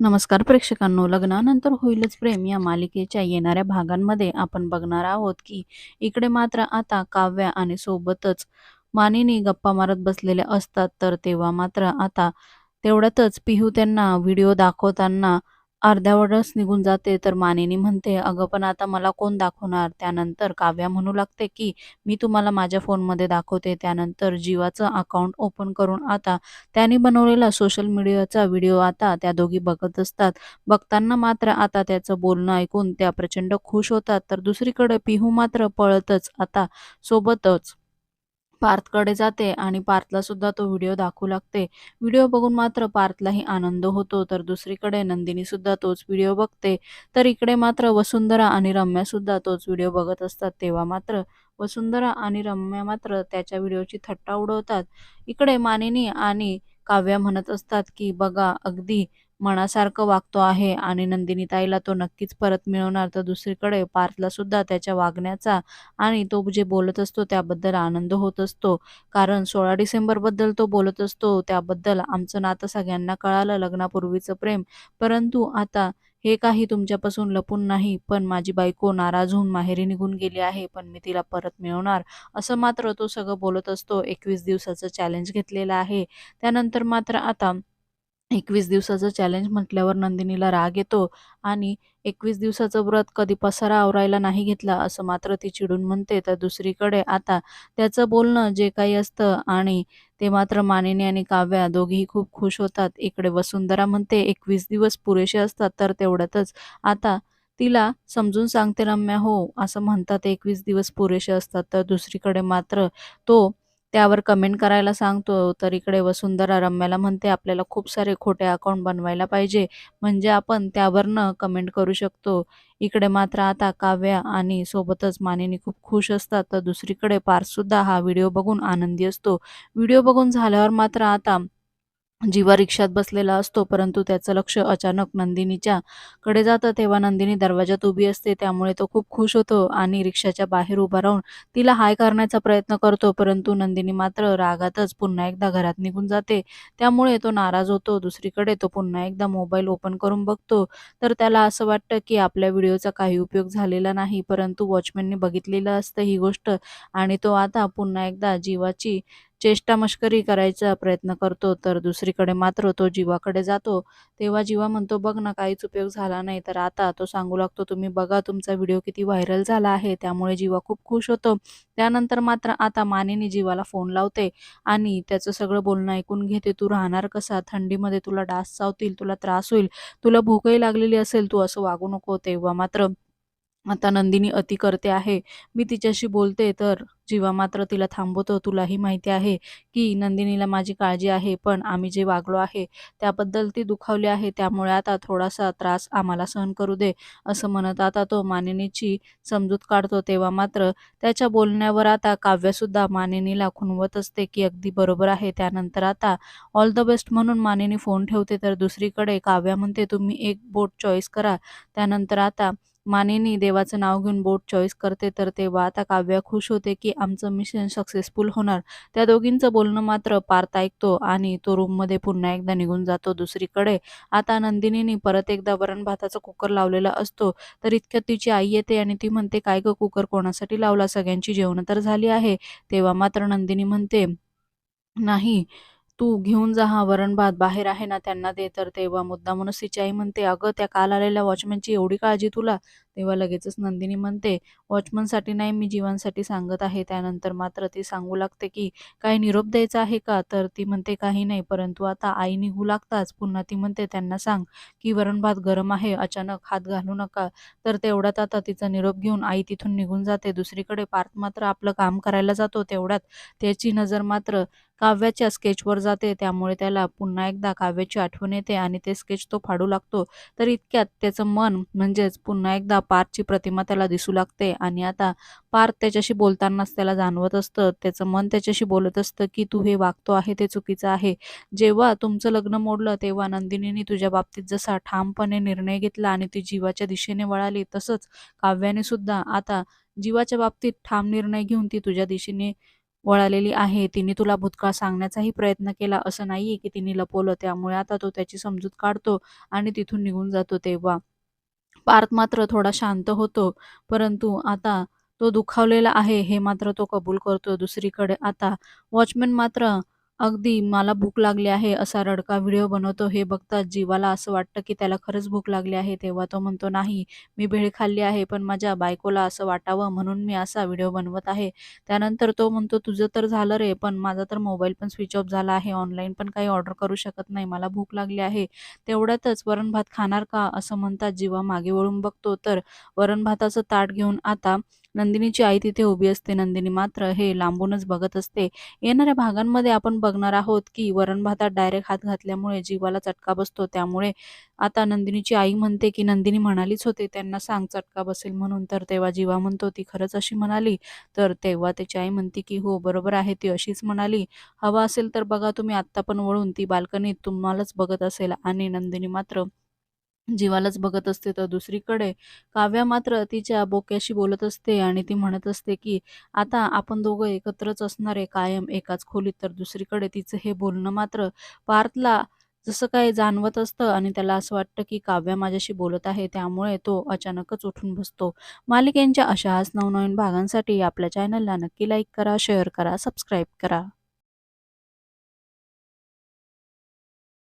नमस्कार प्रेक्षकांनो. लग्नानंतर होईलच प्रेम या मालिकेच्या येणाऱ्या भागांमध्ये आपण बघणार आहोत की इकडे मात्र आता काव्या आणि सोबतच मानिनी गप्पा मारत बसलेल्या असतात. तर तेव्हा मात्र आता तेवढ्यातच पिहू त्यांना व्हिडिओ दाखवताना अर्ध्यावरच निघून जाते. तर मानिनी म्हणते अगं पण आता मला कोण दाखवणार? त्यानंतर काव्या म्हणू लागते की मी तुम्हाला माझ्या फोनमध्ये दाखवते. त्यानंतर जीवाचं अकाउंट ओपन करून आता त्याने बनवलेला सोशल मीडियाचा व्हिडिओ आता त्या दोघी बघत असतात. बघताना मात्र आता त्याचं बोलणं ऐकून त्या प्रचंड खुश होतात. तर दुसरीकडे पिहू मात्र पळतच आता सोबतच पार्थकडे जाते आणि पार्थला सुद्धा तो व्हिडिओ दाखवू लागते. व्हिडिओ बघून मात्र पार्थलाही आनंद होतो. तर दुसरीकडे नंदिनी सुद्धा तोच व्हिडिओ बघते. तर इकडे मात्र वसुंधरा आणि रम्या सुद्धा तोच व्हिडिओ बघत असतात. तेव्हा मात्र वसुंधरा आणि रम्या मात्र त्याच्या व्हिडिओची थट्टा उडवतात. इकडे मानिनी आणि काव्या म्हणत असतात की बघा अगदी मनासारखं वागतो आहे आणि नंदिनीताईला तो नक्कीच परत मिळवणार. तर दुसरीकडे पार्थला सुद्धा त्याच्या वागण्याचा आणि तो जे बोलत असतो त्याबद्दल आनंद होत असतो. कारण सोळा डिसेंबरबद्दल तो बोलत असतो त्याबद्दल आमचं नातं सगळ्यांना कळालं लग्नापूर्वीचं प्रेम. परंतु आता हे काही तुमच्यापासून लपून नाही पण माझी बायको नाराज होऊन माहेरी निघून गेली आहे पण मी तिला परत मिळवणार. असं मात्र तो सगळं बोलत असतो. एकवीस दिवसाचं चॅलेंज घेतलेलं आहे. त्यानंतर मात्र आता एकवीस दिवसाचं चॅलेंज म्हटल्यावर नंदिनीला राग येतो आणि एकवीस दिवसाचं व्रत कधी पसारा आवरायला नाही घेतला असं मात्र ती चिडून म्हणते. तर दुसरीकडे आता त्याचं बोलणं जे काही असतं आणि ते मात्र मानिनी आणि काव्या दोघीही खूप खुश होतात. इकडे वसुंधरा म्हणते एकवीस दिवस पुरेसे असतात तर तेवढ्यातच आता तिला समजून सांगते रम्या हो असं म्हणतात एकवीस दिवस पुरेसे असतात तर दुसरीकडे मात्र तो त्यावर कमेंट करायला सांगतो. तर इकडे वसुंधरा रम्याला म्हणते आपल्याला खूप सारे खोटे अकाउंट बनवायला पाहिजे. म्हणजे आपण त्यावरनं कमेंट करू शकतो. इकडे मात्र आता काव्या आणि सोबतच मानिनी खूप खुश असतात. तर दुसरीकडे पार्सुद्धा हा व्हिडिओ बघून आनंदी असतो. व्हिडिओ बघून झाल्यावर मात्र आता जीवा रिक्षात बसलेला असतो परंतु त्याचं लक्ष अचानक नंदिनीच्या कडे जातं. तेव्हा नंदिनी दरवाजात उभी असते. त्यामुळे तो खूप खुश होतो आणि रिक्षाच्या बाहेर उभा राहून तिला हाय करण्याचा प्रयत्न करतो परंतु नंदिनी मात्र रागातच पुन्हा एकदा घरात निघून जाते. त्यामुळे तो नाराज होतो. दुसरीकडे तो पुन्हा एकदा मोबाईल ओपन करून बघतो. तर त्याला असं वाटतं की आपल्या व्हिडिओचा काही उपयोग झालेला नाही परंतु वॉचमॅनने बघितलेलं असतं ही गोष्ट. आणि तो आता पुन्हा एकदा जीवाची चेष्टा मश्करी करायचा प्रयत्न करतो तर दुसरीकडे मात्र तो जीवाकडे जातो. तेव्हा जीवा म्हणतो बघ ना काहीच उपयोग झाला नाही. तर आता तो सांगू लागतो तुम्ही बघा तुमचा व्हिडिओ किती व्हायरल झाला आहे. त्यामुळे जीवा खूप खुश होतो. त्यानंतर मात्र आता मानेने जीवाला फोन लावते आणि त्याचं सगळं बोलणं ऐकून घेते तू राहणार कसा? थंडीमध्ये तुला डास चावतील तुला त्रास होईल तुला भूकही लागलेली असेल तू असं वागू नको. तेव्हा मात्र आता नंदिनी अति करते आहे. मी तिच्याशी बोलते तर जीवा मात्र तिला थांबवतो. तुलाही माहिती आहे की नंदिनीला माझी काळजी आहे पण आम्ही जे वागलो आहे त्याबद्दल ती दुखावली आहे. त्यामुळे आता थोडासा त्रास आम्हाला सहन करू दे असं म्हणत आता तो मानिनीची समजूत काढतो. तेव्हा मात्र त्याच्या बोलण्यावर आता काव्यसुद्धा मानिनीला खुणवत असते की अगदी बरोबर आहे. त्यानंतर आता ऑल द बेस्ट म्हणून मानिनी फोन ठेवते. तर दुसरीकडे काव्या म्हणते तुम्ही एक बोट चॉईस करा. त्यानंतर आता मानेनी देवाचं नाव घेऊन बोट चॉईस करते तर तेव्हा आता काव्या खुश होते की आमचं मिशन सक्सेसफुल होणार. त्या दोघींचं बोलणं मात्र पार्थ ऐकतो आणि तो रूममध्ये पुन्हा एकदा निघून जातो दुसरीकडे. आता नंदिनीनी परत एकदा वरण भाताचा कुकर लावलेला असतो तर इतक्यात तिची आई येते आणि ती म्हणते काय ग कुकर कोणासाठी लावला? सगळ्यांची जेवण तर झाली आहे. तेव्हा मात्र नंदिनी म्हणते नाही तू घेऊन जा हा वरण-भात बाहेर आहे ना त्यांना दे. तर तेव्हा मुद्दामूनच तिची आई म्हणते, "अगं त्या काल आलेल्या वॉचमनची एवढी काळजी तुला?" तेव्हा लगेचच नंदिनी म्हणते, "वॉचमनसाठी नाही मी जीवांसाठी सांगत आहे." त्यानंतर मात्र ती सांगू लागते की "काही निरोप द्यायचा आहे का?" तर ती म्हणते, "काही नाही." परंतु आता आई निघू लागताच पुन्हा ती म्हणते, "त्यांना सांग की वरण-भात गरम आहे. अचानक हात घालू नका." तर तेवढ्यात आता तिचा निरोप घेऊन आई तिथून निघून जाते. दुसरीकडे पार्थ मात्र आपलं काम करायला जातो. तेवढ्यात त्याची नजर मात्र काव्याच्या स्केचवर जाते. त्यामुळे त्याला पुन्हा एकदा काव्याची आठवण येते आणि ते स्केच तो फाडू लागतो. तर इतक्यात त्याचं मन म्हणजेच पुन्हा एकदा पार्थची प्रतिमा त्याला दिसू लागते आणि आता पार्थ त्याच्याशी बोलतानाच त्याला जाणवत असतं. त्याचं मन त्याच्याशी बोलत असतं की तू हे वागतो आहे ते चुकीचं आहे. जेव्हा तुमचं लग्न मोडलं तेव्हा नंदिनीने तुझ्या बाबतीत जसा ठामपणे निर्णय घेतला आणि ती जीवाच्या दिशेने वळाली तसंच काव्याने सुद्धा आता जीवाच्या बाबतीत ठाम निर्णय घेऊन ती तुझ्या दिशेने वळालेली आहे. तिने तुला भूतकाळ सांगण्याचाही प्रयत्न केला असं नाहीये की तिने लपवलं. त्यामुळे आता तो त्याची समजूत काढतो आणि तिथून निघून जातो तेव्हा. पार्थ मात्र थोडा शांत होतो परंतु आता तो दुखावलेला आहे. हे मात्र तो कबूल करतो दुसरीकडे. आता वॉचमॅन मात्र अगदी मला भूक लागली आहे असा रडका व्हिडिओ बनवतो हे बघताच जीवाला असं वाटतं की त्याला खरंच भूक लागली आहे. तेव्हा तो म्हणतो नाही मी भेळ खाल्ली आहे पण माझ्या बायकोला असं वाटावं म्हणून मी असा व्हिडिओ बनवत आहे. त्यानंतर तो म्हणतो तुझं तर झालं रे पण माझा तर मोबाईल पण स्विच ऑफ झाला आहे ऑनलाईन पण काही ऑर्डर करू शकत नाही मला भूक लागली आहे. तेवढ्यातच वरण भात खाणार का? असं म्हणतात जीवा मागे वळून बघतो. तर वरण भाताचं ताट घेऊन आता नंदिनीची आई तिथे उभी असते. नंदिनी मात्र हे लांबूनच बघत असते. येणाऱ्या भागांमध्ये आपण बघणार आहोत की वरण भातात डायरेक्ट हात घातल्यामुळे जीवाला चटका बसतो. त्यामुळे आता नंदिनीची आई म्हणते की नंदिनी म्हणालीच होते त्यांना सांग चटका बसेल म्हणून. तर तेव्हा जीवा म्हणतो ती खरंच अशी म्हणाली. तर तेव्हा त्याची आई म्हणते की हो बरोबर आहे ती अशीच म्हणाली. हवा असेल तर बघा तुम्ही आत्ता पण वळून ती बाल्कनीत तुम्हालाच बघत असेल. आणि नंदिनी मात्र जीवालाच बघत असते तर दुसरीकडे काव्या मात्र तिच्या बोक्याशी बोलत असते आणि ती म्हणत असते की आता आपण दोघं एकत्रच असणार आहे कायम एकाच खोलीत तर दुसरीकडे तिचं हे बोलणं मात्र पार्थला जसं काय जाणवत असतं आणि त्याला असं वाटतं की काव्या माझ्याशी बोलत आहे त्यामुळे तो अचानकच उठून बसतो. मालिकेंच्या अशाच नवनवीन भागांसाठी आपल्या चॅनलला नक्की लाईक करा शेअर करा सबस्क्राईब करा.